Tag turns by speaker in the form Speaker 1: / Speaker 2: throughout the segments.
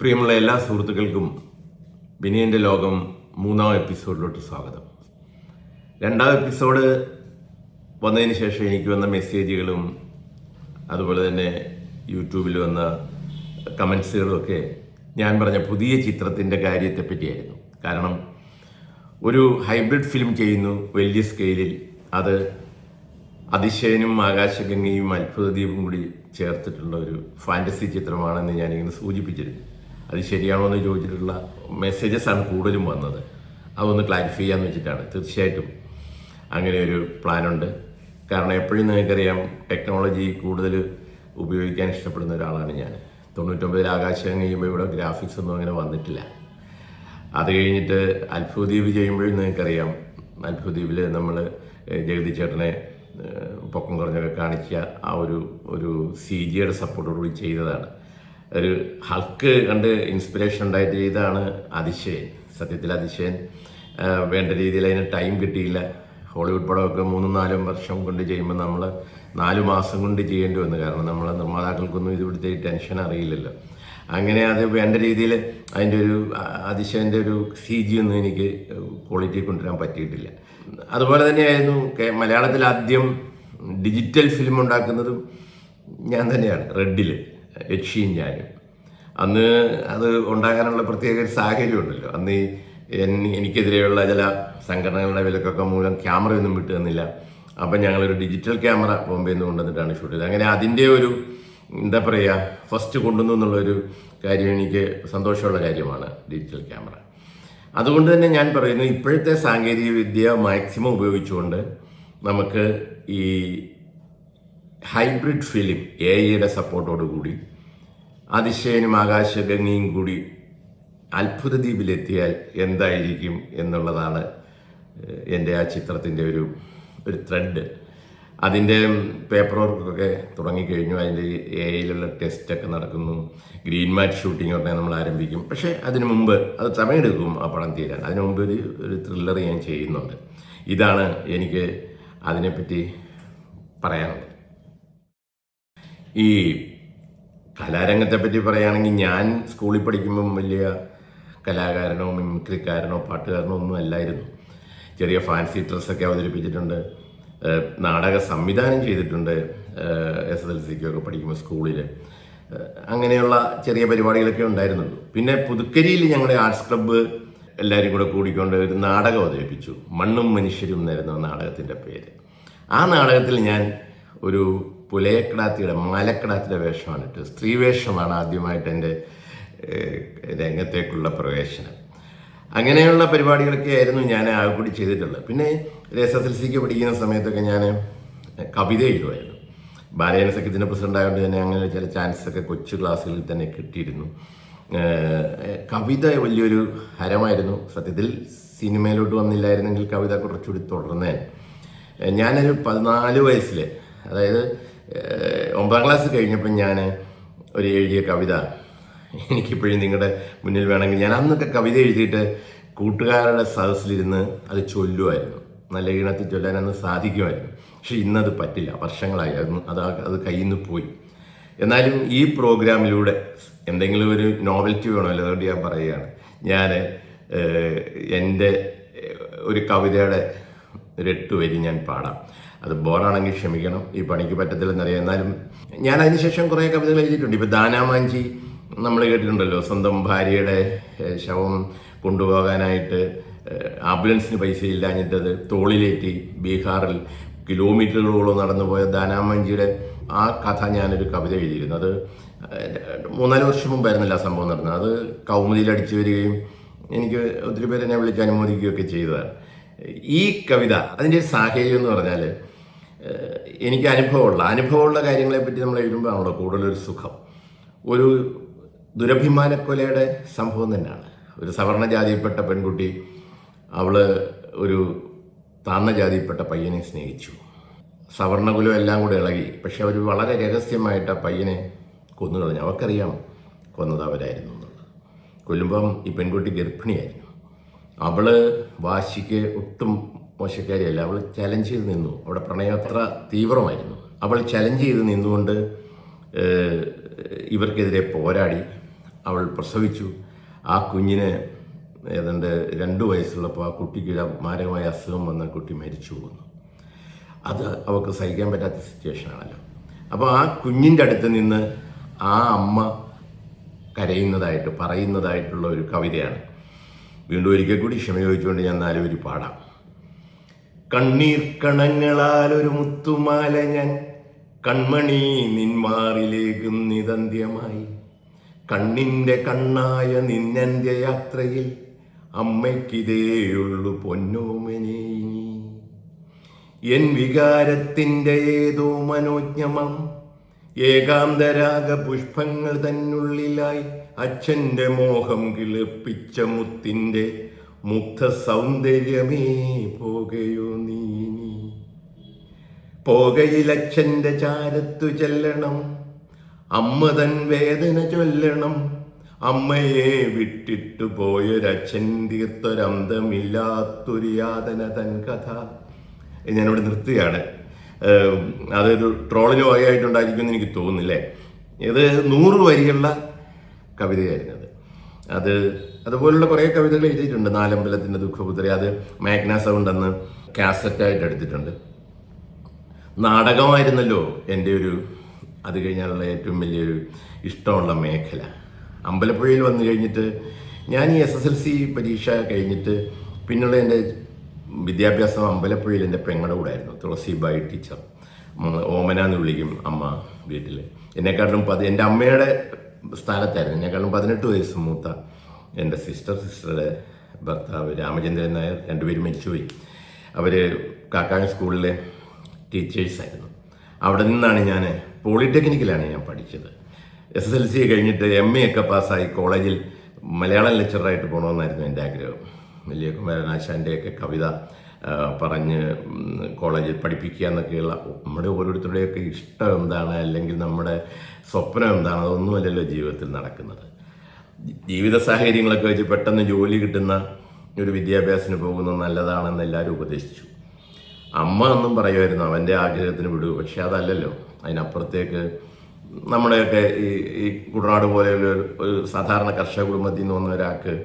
Speaker 1: പ്രിയമുള്ള എല്ലാ സുഹൃത്തുക്കൾക്കും വിനയന്റെ ലോകം മൂന്നാം എപ്പിസോഡിലോട്ട് സ്വാഗതം. രണ്ടാം എപ്പിസോഡ് വന്നതിന് ശേഷം എനിക്ക് വന്ന മെസ്സേജുകളും അതുപോലെ തന്നെ യൂട്യൂബിൽ വന്ന കമൻസുകളും ഞാൻ പറഞ്ഞ പുതിയ ചിത്രത്തിന്റെ കാര്യത്തെ പറ്റിയായിരുന്നു. കാരണം ഒരു ഹൈബ്രിഡ് ഫിലിം ചെയ്യുന്നു വലിയ സ്കെയിലിൽ. അത് അതിശയനും ആകാശഗംഗയും അത്ഭുതദ്വീപും കൂടി ചേർത്തിട്ടുള്ള ഒരു ഫാന്റസി ചിത്രമാണെന്ന് ഞാനിങ്ങനെ സൂചിപ്പിച്ചിരുന്നു. അത് ശരിയാണോ എന്ന് ചോദിച്ചിട്ടുള്ള മെസ്സേജസ് ആണ് കൂടുതലും വന്നത്. അതൊന്ന് ക്ലാരിഫൈ ചെയ്യാന്ന് വെച്ചിട്ടാണ്. തീർച്ചയായിട്ടും അങ്ങനെ ഒരു പ്ലാനുണ്ട് കാരണം എപ്പോഴും നിങ്ങൾക്കറിയാം ടെക്നോളജി കൂടുതൽ ഉപയോഗിക്കാൻ ഇഷ്ടപ്പെടുന്ന ഒരാളാണ് ഞാൻ. തൊണ്ണൂറ്റൊമ്പതിൽ ആകാശം കഴിയുമ്പോൾ ഇവിടെ ഗ്രാഫിക്സ് ഒന്നും അങ്ങനെ വന്നിട്ടില്ല. അത് കഴിഞ്ഞിട്ട് അത്ഭുദ്വീപ് ചെയ്യുമ്പോഴും നിങ്ങൾക്കറിയാം അത്ഭുദ്വീപിൽ നമ്മൾ ജഗതി ചേട്ടനെ പൊക്കം കുറഞ്ഞൊക്കെ കാണിച്ച ആ ഒരു ഒരു സി ജിയുടെ സപ്പോർട്ടോടുകൂടി ചെയ്തതാണ്. ഒരു ഹൾക്ക് കണ്ട് ഇൻസ്പിറേഷൻ ഉണ്ടായിട്ട് ചെയ്തതാണ് അതിശയൻ സത്യത്തിൽ അതിശയൻ. വേണ്ട രീതിയിൽ അതിന് ടൈം കിട്ടിയില്ല. ഹോളിവുഡ് പടമൊക്കെ മൂന്നും നാലും വർഷം കൊണ്ട് ചെയ്യുമ്പോൾ നമ്മൾ നാല് മാസം കൊണ്ട് ചെയ്യേണ്ടി വന്നു. കാരണം നമ്മളെ നിർമ്മാതാക്കൾക്കൊന്നും ഇതിവിടുത്തെ ടെൻഷൻ അറിയില്ലല്ലോ. അങ്ങനെ അത് വേണ്ട രീതിയിൽ അതിന്റെ ഒരു അതിശയന്റെ ഒരു സി ജി ഒന്നും എനിക്ക് ക്വാളിറ്റി കൊണ്ടുവരാൻ പറ്റിയിട്ടില്ല. അതുപോലെ തന്നെയായിരുന്നു മലയാളത്തിൽ ആദ്യം ഡിജിറ്റൽ ഫിലിം ഉണ്ടാക്കുന്നതും ഞാൻ തന്നെയാണ് റെഡിൽ യക്ഷിയും ഞാനും. അന്ന് അത് ഉണ്ടാക്കാനുള്ള പ്രത്യേക ഒരു സാഹചര്യമുണ്ടല്ലോ. അന്ന് എനിക്കെതിരെയുള്ള ചില സംഘടനകളുടെ വിലക്കൊക്കെ മൂലം ക്യാമറയൊന്നും വിട്ടു തന്നില്ല. അപ്പം ഞങ്ങളൊരു ഡിജിറ്റൽ ക്യാമറ ബോംബെയിൽ നിന്ന് കൊണ്ടുവന്നിട്ടാണ് ഷൂട്ട് ചെയ്തത്. അങ്ങനെ അതിന്റെ ഒരു എന്താ പറയുക ഫസ്റ്റ് കൊണ്ടുവന്നു എന്നുള്ളൊരു കാര്യം എനിക്ക് സന്തോഷമുള്ള കാര്യമാണ് ഡിജിറ്റൽ ക്യാമറ. അതുകൊണ്ട് തന്നെ ഞാൻ പറയുന്നു ഇപ്പോഴത്തെ സാങ്കേതിക വിദ്യ മാക്സിമം ഉപയോഗിച്ചുകൊണ്ട് നമുക്ക് ഈ ഹൈബ്രിഡ് ഫിലിം എ ഐയുടെ സപ്പോർട്ടോടു കൂടി അതിശയനും ആകാശഗംഗയും കൂടി അത്ഭുതദ്വീപിലെത്തിയാൽ എന്തായിരിക്കും എന്നുള്ളതാണ് എന്റെ ആ ചിത്രത്തിന്റെ ഒരു ഒരു ത്രെഡ് അതിന്റെ പേപ്പർ വർക്കൊക്കെ തുടങ്ങിക്കഴിഞ്ഞു. അതിന്റെ എ ഐയിലുള്ള ടെസ്റ്റൊക്കെ നടക്കുന്നു. ഗ്രീൻ മാറ്റ് ഷൂട്ടിംഗ് ഒക്കെ നമ്മൾ ആരംഭിക്കും. പക്ഷേ അതിനു മുമ്പ് അത് സമയമെടുക്കും ആ പടം തീരാൻ. അതിനു മുമ്പ് ഒരു ഒരു ത്രില്ലർ ഞാൻ ചെയ്യുന്നുണ്ട്. ഇതാണ് എനിക്ക് അതിനെപ്പറ്റി പറയാനുള്ളത്. ഈ കലാരംഗത്തെ പറ്റി പറയുകയാണെങ്കിൽ ഞാൻ സ്കൂളിൽ പഠിക്കുമ്പം വലിയ കലാകാരനോ മിമിക്രിക്കാരനോ പാട്ടുകാരനോ ഒന്നും അല്ലായിരുന്നു. ചെറിയ ഫാൻസി ഡ്രസ്സൊക്കെ അവതരിപ്പിച്ചിട്ടുണ്ട്. നാടക സംവിധാനം ചെയ്തിട്ടുണ്ട്. എസ് എസ് എൽ സിക്കൊക്കെ പഠിക്കുമ്പോൾ സ്കൂളിൽ അങ്ങനെയുള്ള ചെറിയ പരിപാടികളൊക്കെ ഉണ്ടായിരുന്നുള്ളൂ. പിന്നെ പുതുക്കരിയിൽ ഞങ്ങളുടെ ആർട്സ് ക്ലബ്ബ് എല്ലാവരും കൂടെ കൂടിക്കൊണ്ട് ഒരു നാടകം അവതരിപ്പിച്ചു. മണ്ണും മനുഷ്യരും എന്നായിരുന്നു നാടകത്തിന്റെ പേര്. ആ നാടകത്തിൽ ഞാൻ ഒരു പുലയക്കടാത്തിയുടെ മാലക്കടാത്തിയുടെ വേഷമാണ് ഇട്ടത്. സ്ത്രീ വേഷമാണ് ആദ്യമായിട്ട് എന്റെ രംഗത്തേക്കുള്ള പ്രവേശനം. അങ്ങനെയുള്ള പരിപാടികളൊക്കെ ആയിരുന്നു ഞാൻ ആകൂടി കൂടി ചെയ്തിട്ടുള്ളത്. പിന്നെ എസ് എസ് എൽ സിക്ക് പഠിക്കുന്ന സമയത്തൊക്കെ ഞാൻ കവിത എഴുതുമായിരുന്നു ബാലയന സഖ്യത്തിന്റെ പ്രസിഡന്റ് ആയതുകൊണ്ട് തന്നെ അങ്ങനെ ചില ചാൻസൊക്കെ കൊച്ചു ക്ലാസ്സുകളിൽ തന്നെ കിട്ടിയിരുന്നു. കവിത വലിയൊരു ഹരമായിരുന്നു. സത്യത്തിൽ സിനിമയിലോട്ട് വന്നില്ലായിരുന്നെങ്കിൽ കവിത കുറച്ചുകൂടി തുടർന്നേ ഞാനൊരു പതിനാല് വയസ്സിൽ അതായത് ഒമ്പതാം ക്ലാസ് കഴിഞ്ഞപ്പോൾ ഞാൻ ഒരു എഴുതിയ കവിത എനിക്കിപ്പോഴും നിങ്ങളുടെ മുന്നിൽ വേണമെങ്കിൽ ഞാൻ അന്നൊക്കെ കവിത എഴുതിയിട്ട് കൂട്ടുകാരുടെ സദസ്സിലിരുന്ന് അത് ചൊല്ലുമായിരുന്നു. നല്ല ഈണത്തിൽ ചൊല്ലാൻ അന്ന് സാധിക്കുമായിരുന്നു. പക്ഷെ ഇന്നത് പറ്റില്ല. വർഷങ്ങളായി. അത് അത് അത് കയ്യിൽ നിന്ന് പോയി. എന്നാലും ഈ പ്രോഗ്രാമിലൂടെ എന്തെങ്കിലും ഒരു നോവൽറ്റി വേണമല്ലോ? അതുകൊണ്ട് ഞാൻ പറയുകയാണ്. ഞാൻ എന്റെ ഒരു കവിതയുടെ ഒരു എട്ട് വരി ഞാൻ പാടാം. അത് ബോറാണെങ്കിൽ ക്ഷമിക്കണം ഈ പണിക്ക് പറ്റത്തില്ലെന്നറിയാം എന്നാലും ഞാൻ അതിനുശേഷം കുറേ കവിതകൾ എഴുതിയിട്ടുണ്ട്. ഇപ്പോൾ ദാനാമാഞ്ചി നമ്മൾ കേട്ടിട്ടുണ്ടല്ലോ സ്വന്തം ഭാര്യയുടെ ശവം കൊണ്ടുപോകാനായിട്ട് ആംബുലൻസിന് പൈസ ഇല്ലാഞ്ഞിട്ടത് തോളിലേറ്റി ബീഹാറിൽ കിലോമീറ്ററുകളോളം നടന്നു പോയ ദാനാമഞ്ചിയുടെ ആ കഥ ഞാനൊരു കവിത എഴുതിയിരുന്നു. അത് മൂന്നാൽ വർഷം മുമ്പായിരുന്നില്ല ആ സംഭവം നടന്നത്. അത് കൗമുദിയിൽ അടിച്ചു വരികയും എനിക്ക് ഒത്തിരി പേര് എന്നെ വിളിച്ച് അനുമോദിക്കുകയൊക്കെ ചെയ്തതാണ്. ഈ കവിത അതിന്റെ ഒരു സാഹചര്യം എന്ന് പറഞ്ഞാൽ എനിക്ക് അനുഭവമുള്ള അനുഭവമുള്ള കാര്യങ്ങളെ പറ്റി നമ്മൾ എഴുതുമ്പോഴാണല്ലോ കൂടുതലൊരു സുഖം. ഒരു ദുരഭിമാനക്കൊലയുടെ സംഭവം തന്നെയാണ്. ഒരു സവർണ ജാതിയിൽപ്പെട്ട പെൺകുട്ടി അവൾ ഒരു താന്ന ജാതിയിൽപ്പെട്ട പയ്യനെ സ്നേഹിച്ചു. സവർണകുലം എല്ലാം കൂടെ ഇളകി. പക്ഷെ അവർ വളരെ രഹസ്യമായിട്ട് ആ പയ്യനെ കൊന്നു കളഞ്ഞു. അവർക്കറിയാം കൊന്നത് അവരായിരുന്നു എന്നുള്ളത്. കൊല്ലുമ്പം ഈ പെൺകുട്ടി ഗർഭിണിയായിരുന്നു. അവൾ വാശിക്ക് ഒട്ടും മോശക്കാരിയല്ല. അവൾ ചലഞ്ച് ചെയ്ത് നിന്നു. അവിടെ പ്രണയം അത്ര തീവ്രമായിരുന്നു. അവൾ ചലഞ്ച് ചെയ്ത് നിന്നുകൊണ്ട് ഇവർക്കെതിരെ പോരാടി. അവൾ പ്രസവിച്ചു. ആ കുഞ്ഞിനെ ഏതാണ്ട് രണ്ട് വയസ്സുള്ളപ്പോൾ ആ കുട്ടിക്ക് മാരകമായ അസുഖം വന്ന കുട്ടി മരിച്ചു പോകുന്നു. അത് അവൾക്ക് സഹിക്കാൻ പറ്റാത്ത സിറ്റുവേഷനാണല്ലോ അപ്പോൾ ആ കുഞ്ഞിന്റെ അടുത്ത് നിന്ന് ആ അമ്മ കരയുന്നതായിട്ട് പറയുന്നതായിട്ടുള്ള ഒരു കവിതയാണ്. വീണ്ടും ഒരിക്കൽ കൂടി ക്ഷമ ചോദിച്ചുകൊണ്ട് ഞാൻ നാലുവരി പാടാം. കണ്ണീർ കണങ്ങളാൽ ഒരു മുത്തുമാല ഞാൻ. കൺമണി നിന്മാറിലേക്കും നിതന്ത്യമായി. കണ്ണിന്റെ കണ്ണായ നിന്നന്ത്യയാത്രയിൽ അമ്മയ്ക്കിതേയുള്ളു പൊന്നോമനെ എൻ വികാരത്തിന്റെ ഏതോ മനോജ്ഞമം ഏകാന്തരാഗ പുഷ്പങ്ങൾ തന്നുള്ളിലായി അച്ഛന്റെ മോഹം കിളിപ്പിച്ച മുത്തിന്റെ മുഗ്ധ സൗന്ദര്യമേ പോകയോ നീ? പോകയിലച്ഛന്റെ ചാരത്തു ചെല്ലണം അമ്മ തൻ വേദന ചൊല്ലണം അമ്മയെ വിട്ടിട്ടു പോയൊരച്ഛൻ തീർത്തൊരന്തമില്ലാത്തൊരു യാതന തൻ കഥ. ഞാനിവിടെ നിർത്തുകയാണ്. അതൊരു ട്രോളിന് വകയായിട്ടുണ്ടായിരിക്കുമെന്ന് എനിക്ക് തോന്നുന്നില്ലേ? ഇത് നൂറ് വരിയുള്ള കവിതയായിരുന്നു അത് അതുപോലുള്ള കുറേ കവിതകൾ എഴുതിയിട്ടുണ്ട്. നാലമ്പലത്തിന്റെ ദുഃഖപുത്രി. അത് മാഗ്ന സൗണ്ട് അന്ന് കാസറ്റായിട്ട് എടുത്തിട്ടുണ്ട്. നാടകമായിരുന്നല്ലോ എന്റെ ഒരു അത് കഴിഞ്ഞാലുള്ള ഏറ്റവും വലിയൊരു ഇഷ്ടമുള്ള മേഖല. അമ്പലപ്പുഴയിൽ വന്നു കഴിഞ്ഞിട്ട് ഞാൻ ഈ എസ് എസ് എൽ സി പരീക്ഷ കഴിഞ്ഞിട്ട് പിന്നുള്ള എന്റെ വിദ്യാഭ്യാസം അമ്പലപ്പുഴയിൽ എന്റെ പെങ്ങളുടെ കൂടെ ആയിരുന്നു തുളസിബായി ടീച്ചർ. ഓമന എന്ന് വിളിക്കും അമ്മ വീട്ടിൽ എന്നെക്കാട്ടിലും പതി എന്റെ അമ്മയുടെ സ്ഥാനത്തായിരുന്നു എന്നെക്കാട്ടിലും പതിനെട്ട് വയസ്സ് മൂത്ത എന്റെ സിസ്റ്റർ സിസ്റ്ററുടെ ഭർത്താവ് രാമചന്ദ്രൻ നായർ രണ്ടുപേരും മരിച്ചുപോയി. അവർ കാക്കാഴ് സ്കൂളിലെ ടീച്ചേഴ്സായിരുന്നു അവിടെ നിന്നാണ് ഞാൻ പോളിടെക്നിക്കിലാണ് ഞാൻ പഠിച്ചത്. എസ് എസ് എൽ സി കഴിഞ്ഞിട്ട് എം എ ഒക്കെ പാസ്സായി കോളേജിൽ മലയാളം ലെക്ചറായിട്ട് പോകണമെന്നായിരുന്നു എന്റെ ആഗ്രഹം. വലിയ കുമാരനാശാന്റെയൊക്കെ കവിത പറഞ്ഞ് കോളേജിൽ പഠിപ്പിക്കുക എന്നൊക്കെയുള്ള നമ്മുടെ ഓരോരുത്തരുടെയൊക്കെ ഇഷ്ടം എന്താണ്? അല്ലെങ്കിൽ നമ്മുടെ സ്വപ്നം എന്താണ്? അതൊന്നുമല്ലല്ലോ ജീവിതത്തിൽ നടക്കുന്നത്. ജീവിത സാഹചര്യങ്ങളൊക്കെ വെച്ച് പെട്ടെന്ന് ജോലി കിട്ടുന്ന ഒരു വിദ്യാഭ്യാസത്തിന് പോകുന്നത് നല്ലതാണെന്ന് എല്ലാവരും ഉപദേശിച്ചു. അമ്മ എന്നും പറയുമായിരുന്നു അവന്റെ ആഗ്രഹത്തിന് വിടൂ. പക്ഷെ അതല്ലല്ലോ അതിനപ്പുറത്തേക്ക് നമ്മുടെയൊക്കെ ഈ ഈ കുട്ടനാട് പോലെയുള്ള ഒരു സാധാരണ കർഷക കുടുംബത്തിൽ നിന്ന് വന്ന ഒരാൾക്ക്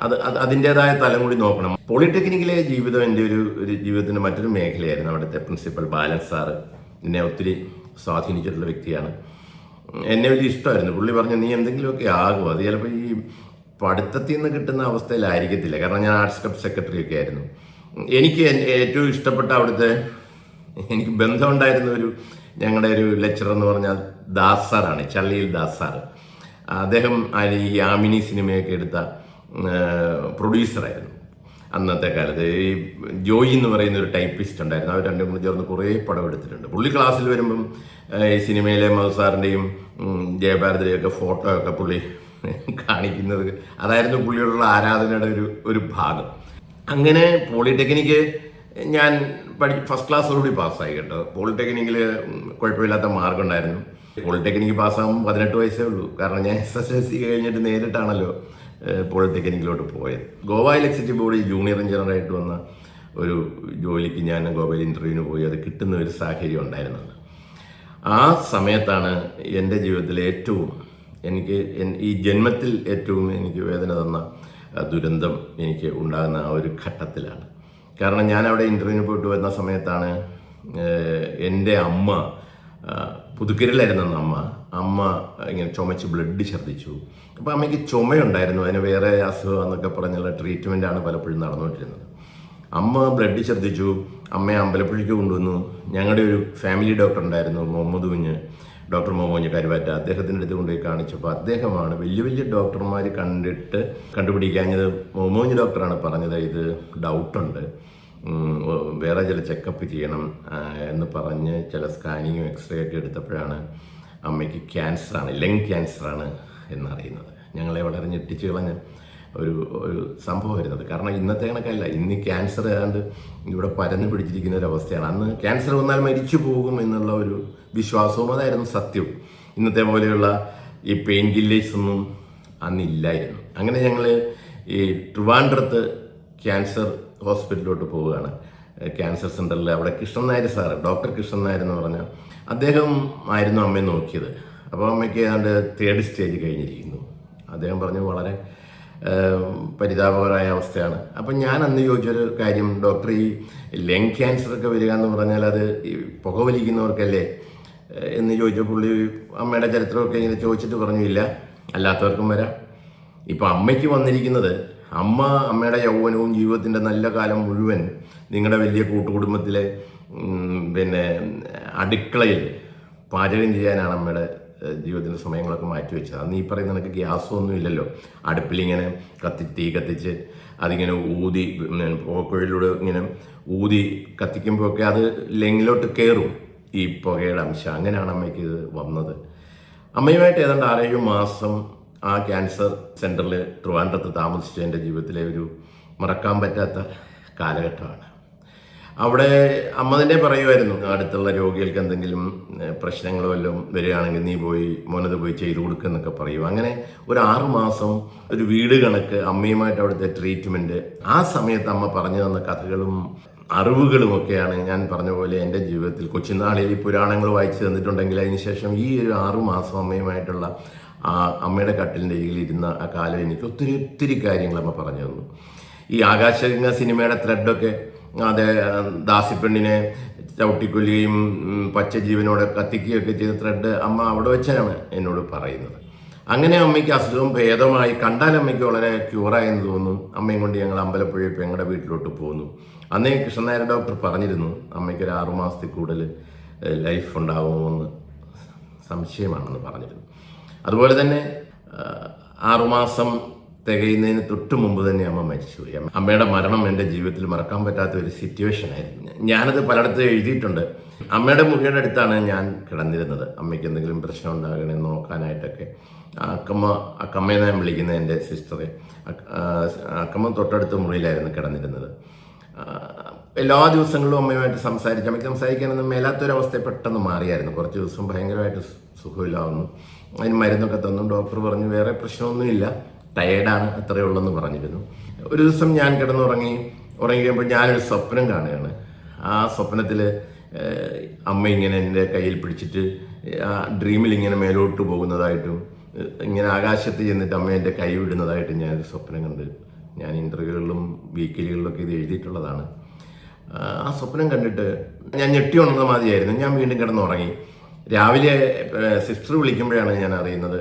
Speaker 1: അത് അത് അതിന്റെതായ തലം കൂടി നോക്കണം. പോളിടെക്നിക്കിലെ ജീവിതം എന്റെ ഒരു ഒരു ജീവിതത്തിന്റെ മറ്റൊരു മേഖലയായിരുന്നു. അവിടുത്തെ പ്രിൻസിപ്പൽ ബാലൻ സാറ് എന്നെ ഒത്തിരി സ്വാധീനിച്ചിട്ടുള്ള വ്യക്തിയാണ്. എന്നെ വലിയ ഇഷ്ടമായിരുന്നു. പുള്ളി പറഞ്ഞു നീ എന്തെങ്കിലുമൊക്കെ ആകും. അത് ചിലപ്പോൾ ഈ പഠിത്തത്തിൽ നിന്ന് കിട്ടുന്ന അവസ്ഥയിലായിരിക്കത്തില്ല. കാരണം ഞാൻ ആർട്സ് ക്ലബ് സെക്രട്ടറി ഒക്കെ ആയിരുന്നു. എനിക്ക് ഏറ്റവും ഇഷ്ടപ്പെട്ട അവിടുത്തെ എനിക്ക് ബന്ധമുണ്ടായിരുന്ന ഒരു ഞങ്ങളുടെ ഒരു ലെക്ചറർ എന്ന് പറഞ്ഞാൽ ദാസ് സാറാണ് ചള്ളിയിൽ ദാസ് സാറ്. അദ്ദേഹം ഈ ആമിനി സിനിമയൊക്കെ എടുത്ത പ്രൊഡ്യൂസറായിരുന്നു അന്നത്തെ കാലത്ത്. ഈ ജോയി എന്ന് പറയുന്ന ഒരു ടൈപ്പിസ്റ്റ് ഉണ്ടായിരുന്നു. അവർ രണ്ടും കൂടി ചേർന്ന് കുറേ പടം എടുത്തിട്ടുണ്ട്. പുള്ളി ക്ലാസ്സിൽ വരുമ്പം ഈ സിനിമയിലെ മധുസാറിന്റെയും ജയഭാരതിന്റെയും ഒക്കെ ഫോട്ടോ ഒക്കെ പുള്ളി കാണിക്കുന്നത് അതായിരുന്നു പുള്ളിയോടുള്ള ആരാധനയുടെ ഒരു ഒരു ഭാഗം. അങ്ങനെ പോളിടെക്നിക്ക് ഞാൻ പഠി ഫസ്റ്റ് ക്ലാസ്സോടുകൂടി പാസ്സായി കേട്ടോ. പോളിടെക്നിക്കിൽ കുഴപ്പമില്ലാത്ത മാർക്ക് ഉണ്ടായിരുന്നു. പോളിടെക്നിക്ക് പാസ്സാകുമ്പോൾ പതിനെട്ട് വയസ്സേ ഉള്ളൂ. കാരണം ഞാൻ എസ് എസ് എൽ സി കഴിഞ്ഞിട്ട് നേരിട്ടാണല്ലോ പോളിടെക്നിക്കിലോട്ട് പോയത്. ഗോവ ഇലക്ട്രിസിറ്റി ബോർഡിൽ ജൂനിയർ എഞ്ചിനീയറായിട്ട് വന്ന ഒരു ജോലിക്ക് ഞാൻ ഗോവയിൽ ഇന്റർവ്യൂവിന് പോയി. അത് കിട്ടുന്ന ഒരു സാഹചര്യം ഉണ്ടായിരുന്നുണ്ട്. ആ സമയത്താണ് എന്റെ ജീവിതത്തിലെ ഏറ്റവും എനിക്ക് ഈ ജന്മത്തിൽ ഏറ്റവും എനിക്ക് വേദന തന്ന ദുരന്തം എനിക്ക് ഉണ്ടാകുന്ന ആ ഒരു ഘട്ടത്തിലാണ്. കാരണം ഞാൻ അവിടെ ഇന്റർവ്യൂവിന് പോയിട്ട് വരുന്ന സമയത്താണ് എന്റെ അമ്മ പുതുക്കരിലായിരുന്നു അമ്മ അമ്മ ഇങ്ങനെ ചുമച്ച് ബ്ലഡ് ഛർദ്ദിച്ചു. അപ്പോൾ അമ്മയ്ക്ക് ചുമയുണ്ടായിരുന്നു അതിന് വേറെ അസുഖം എന്നൊക്കെ പറഞ്ഞുള്ള ട്രീറ്റ്മെന്റാണ് പലപ്പോഴും നടന്നുകൊണ്ടിരുന്നത്. അമ്മ ബ്ലഡ് ഛർദ്ദിച്ചു അമ്മയെ അമ്പലപ്പുഴയ്ക്ക് കൊണ്ടുവന്നു. ഞങ്ങളുടെ ഒരു ഫാമിലി ഡോക്ടർ ഉണ്ടായിരുന്നു മുഹമ്മദ് കുഞ്ഞ്. ഡോക്ടർ മുഹമ്മദ് കരുവാറ്റ. അദ്ദേഹത്തിന്റെ അടുത്ത് കൊണ്ടുപോയി കാണിച്ചപ്പോൾ അദ്ദേഹമാണ് വലിയ വലിയ ഡോക്ടർമാർ കണ്ടിട്ട് കണ്ടുപിടിക്കാഞ്ഞത്. കുഞ്ഞ് ഡോക്ടറാണ് പറഞ്ഞത് ഇത് ഡൗട്ടുണ്ട് വേറെ ചില ചെക്കപ്പ് ചെയ്യണം എന്ന് പറഞ്ഞ് ചില സ്കാനിങ്ങും എക്സ്റേ ഒക്കെ എടുത്തപ്പോഴാണ് അമ്മയ്ക്ക് ക്യാൻസറാണ് ലങ് ക്യാൻസറാണ് എന്നറിയുന്നത്. ഞങ്ങളെ വളരെ ഞെട്ടിച്ച് കളഞ്ഞ ഒരു ഒരു സംഭവമായിരുന്നു അത്. കാരണം ഇന്നത്തെ കണക്കല്ല ഇന്ന് ക്യാൻസർ ഏതാണ്ട് ഇവിടെ പരന്നു പിടിച്ചിരിക്കുന്ന ഒരു അവസ്ഥയാണ്. അന്ന് ക്യാൻസർ വന്നാൽ മരിച്ചു പോകും എന്നുള്ള ഒരു വിശ്വാസവും അതായിരുന്നു സത്യവും ഇന്നത്തെ പോലെയുള്ള ഈ പെയിൻ കില്ലേഴ്സ് ഒന്നും അന്നില്ലായിരുന്നു അങ്ങനെ ഞങ്ങൾ ഈ ട്രിവാൻഡ്രത്ത് ക്യാൻസർ ഹോസ്പിറ്റലിലോട്ട് പോവുകയാണ്. ക്യാൻസർ സെന്ററിൽ അവിടെ കൃഷ്ണൻ നായർ സാറ് ഡോക്ടർ കൃഷ്ണൻ നായർ എന്ന് പറഞ്ഞാൽ അദ്ദേഹം ആയിരുന്നു അമ്മയെ നോക്കിയത്. അപ്പോൾ അമ്മയ്ക്ക് ഏതാണ്ട് തേർഡ് സ്റ്റേജ് കഴിഞ്ഞിരിക്കുന്നു. അദ്ദേഹം പറഞ്ഞു വളരെ പരിതാപകരമായ അവസ്ഥയാണ്. അപ്പം ഞാൻ അന്ന് ചോദിച്ചൊരു കാര്യം ഡോക്ടർ ഈ ലങ് ക്യാൻസർ ഒക്കെ വരിക എന്ന് പറഞ്ഞാൽ അത് ഈ പുകവലിക്കുന്നവർക്കല്ലേ? എന്ന് ചോദിച്ച പുള്ളി അമ്മയുടെ ചരിത്രമൊക്കെ ഇങ്ങനെ ചോദിച്ചിട്ട് പറഞ്ഞു ഇല്ല അല്ലാത്തവർക്കും വരാം. ഇപ്പം അമ്മയ്ക്ക് വന്നിരിക്കുന്നത് അമ്മ അമ്മയുടെ യൗവനവും ജീവിതത്തിന്റെ നല്ല കാലം മുഴുവൻ നിങ്ങളുടെ വലിയ കൂട്ടുകുടുംബത്തിലെ പിന്നെ അടുക്കളയിൽ പാചകം ചെയ്യാനാണ് അമ്മയുടെ ജീവിതത്തിന്റെ സമയങ്ങളൊക്കെ മാറ്റി വെച്ചത്. അന്ന് ഈ പറയുന്ന നിനക്ക് ഗ്യാസോ ഒന്നും ഇല്ലല്ലോ. അടുപ്പിലിങ്ങനെ കത്തി തീ കത്തിച്ച് അതിങ്ങനെ ഊതി പുകക്കുഴലിലൂടെ ഇങ്ങനെ ഊതി കത്തിക്കുമ്പോഴൊക്കെ അത് ലെങ്ങിലോട്ട് കയറും. ഈ പുകയുടെ അംശം. അങ്ങനെയാണ് അമ്മയ്ക്ക് ഇത് വന്നത്. അമ്മയുമായിട്ട് ഏതാണ്ട് ആറേഴ് മാസം ആ ക്യാൻസർ സെന്ററിൽ ട്രിവാൻഡ്രത്ത് താമസിച്ച എന്റെ ജീവിതത്തിലെ ഒരു മറക്കാൻ പറ്റാത്ത കാലഘട്ടമാണ്. അവിടെ അമ്മ തന്നെ പറയുമായിരുന്നു അടുത്തുള്ള രോഗികൾക്ക് എന്തെങ്കിലും പ്രശ്നങ്ങളോ വല്ലതും വരികയാണെങ്കിൽ നീ പോയി മോനത് പോയി ചെയ്തു കൊടുക്കുന്നൊക്കെ പറയും. അങ്ങനെ ഒരു ആറു മാസം ഒരു വീട് കണക്ക് അമ്മയുമായിട്ട് അവിടുത്തെ ട്രീറ്റ്മെന്റ് ആ സമയത്ത് അമ്മ പറഞ്ഞു തന്ന കഥകളും അറിവുകളും ഒക്കെയാണ് ഞാൻ പറഞ്ഞ പോലെ എന്റെ ജീവിതത്തിൽ കൊച്ചുനാളിൽ ഈ പുരാണങ്ങൾ വായിച്ചു തന്നിട്ടുണ്ടെങ്കിൽ അതിനുശേഷം ഈ ഒരു ആറു മാസം അമ്മയുമായിട്ടുള്ള ആ അമ്മയുടെ കട്ടിലിന്റെ ഇരുന്ന ആ കാലം എനിക്ക് ഒത്തിരി ഒത്തിരി കാര്യങ്ങൾ അമ്മ പറഞ്ഞു തന്നു. ഈ ആകാശഗംഗ സിനിമയുടെ ത്രെഡൊക്കെ അതെ ദാസിപ്പെണ്ണിനെ ചവിട്ടിക്കൊല്ലുകയും പച്ച ജീവനോടെ കത്തിക്കുകയൊക്കെ ചെയ്ത ത്രെഡ് അമ്മ അവിടെ വെച്ചാണ് എന്നോട് പറയുന്നത്. അങ്ങനെ അമ്മയ്ക്ക് അസുഖം ഭേദമായി കണ്ടാൽ അമ്മയ്ക്ക് വളരെ ക്യൂറായെന്ന് തോന്നുന്നു. അമ്മയും കൊണ്ട് ഞങ്ങൾ അമ്പലപ്പുഴ ഞങ്ങളുടെ വീട്ടിലോട്ട് പോന്നു. അന്നേ കൃഷ്ണനായർ ഡോക്ടർ പറഞ്ഞിരുന്നു അമ്മയ്ക്ക് ഒരു ആറുമാസത്തിൽ കൂടുതൽ ലൈഫ് ഉണ്ടാകുമെന്ന് സംശയമാണെന്ന് പറഞ്ഞിരുന്നു. അതുപോലെ തന്നെ ആറുമാസം തികയുന്നതിന് തൊട്ട് മുമ്പ് തന്നെ അമ്മ മരിച്ചുപോയി അമ്മ- അമ്മയുടെ മരണം എന്റെ ജീവിതത്തിൽ മറക്കാൻ പറ്റാത്ത ഒരു സിറ്റുവേഷൻ ആയിരുന്നു. ഞാനത് പലയിടത്തും എഴുതിയിട്ടുണ്ട്. അമ്മയുടെ മുറിയുടെ അടുത്താണ് ഞാൻ കിടന്നിരുന്നത്. അമ്മയ്ക്ക് എന്തെങ്കിലും പ്രശ്നം ഉണ്ടാകണേ നോക്കാനായിട്ടൊക്കെ. അക്കമ്മ അക്കമ്മയെന്ന് ഞാൻ വിളിക്കുന്നത് എന്റെ സിസ്റ്ററെ അക്കമ്മ തൊട്ടടുത്ത മുറിയിലായിരുന്നു കിടന്നിരുന്നത്. എല്ലാ ദിവസങ്ങളും അമ്മയുമായിട്ട് സംസാരിച്ച് അമ്മയ്ക്ക് സംസാരിക്കാനൊന്നും മേലാത്തൊരവസ്ഥ പെട്ടെന്ന് മാറിയായിരുന്നു. കുറച്ച് ദിവസം ഭയങ്കരമായിട്ട് സുഖമില്ലാവുന്നു. അതിന് മരുന്നൊക്കെ തന്നു. ഡോക്ടർ പറഞ്ഞു വേറെ പ്രശ്നമൊന്നുമില്ല. ടയേർഡാണ് അത്രയേ ഉള്ളെന്ന് പറഞ്ഞിരുന്നു. ഒരു ദിവസം ഞാൻ കിടന്നുറങ്ങി ഉറങ്ങി കഴിയുമ്പോൾ ഞാനൊരു സ്വപ്നം കാണുകയാണ്. ആ സ്വപ്നത്തിൽ അമ്മ ഇങ്ങനെ എന്റെ കയ്യിൽ പിടിച്ചിട്ട് ആ ഡ്രീമിൽ ഇങ്ങനെ മേലോട്ട് പോകുന്നതായിട്ടും ഇങ്ങനെ ആകാശത്ത് ചെന്നിട്ട് അമ്മ എന്റെ കൈ വിടുന്നതായിട്ടും ഞാനൊരു സ്വപ്നം കണ്ട് ഞാൻ ഇന്റർവ്യൂകളിലും വീക്കിലികളിലൊക്കെ ഇത് എഴുതിയിട്ടുള്ളതാണ്. ആ, സ്വപ്നം കണ്ടിട്ട് ഞാൻ ഞെട്ടി ഉണർന്ന മാതിരിയായിരുന്നു ഞാൻ വീണ്ടും കിടന്നുറങ്ങി. രാവിലെ സിസ്റ്റർ വിളിക്കുമ്പോഴാണ് ഞാൻ അറിയുന്നത്.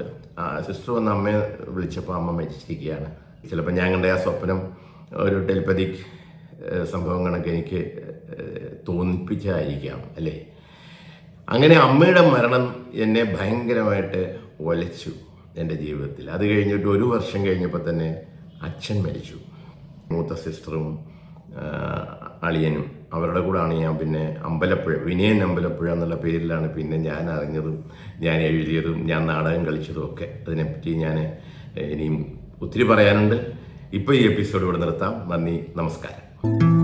Speaker 1: സിസ്റ്റർ വന്ന് അമ്മയെ വിളിച്ചപ്പോൾ അമ്മ മരിച്ചിരിക്കുകയാണ്. ചിലപ്പോൾ ഞാൻ കണ്ട ആ സ്വപ്നം ഒരു ടെലിപ്പതിക് സംഭവം കണക്ക് എനിക്ക് തോന്നിപ്പിച്ചായിരിക്കാം അല്ലേ? അങ്ങനെ അമ്മയുടെ മരണം എന്നെ ഭയങ്കരമായിട്ട് ഒലച്ചു എന്റെ ജീവിതത്തിൽ. അത് കഴിഞ്ഞിട്ട് ഒരു വർഷം കഴിഞ്ഞപ്പോൾ തന്നെ അച്ഛൻ മരിച്ചു. മൂത്ത സിസ്റ്ററും അളിയനും. അവരുടെ കൂടാണ് ഞാൻ പിന്നെ അമ്പലപ്പുഴ വിനയൻ അമ്പലപ്പുഴ എന്നുള്ള പേരിലാണ് പിന്നെ ഞാൻ അറിഞ്ഞതും ഞാൻ എഴുതിയതും ഞാൻ നാടകം കളിച്ചതും ഒക്കെ. അതിനെപ്പറ്റി ഞാൻ ഇനിയും ഒത്തിരി പറയാനുണ്ട്. ഇപ്പോൾ ഈ എപ്പിസോഡ് ഇവിടെ നിർത്താം. നന്ദി നമസ്കാരം.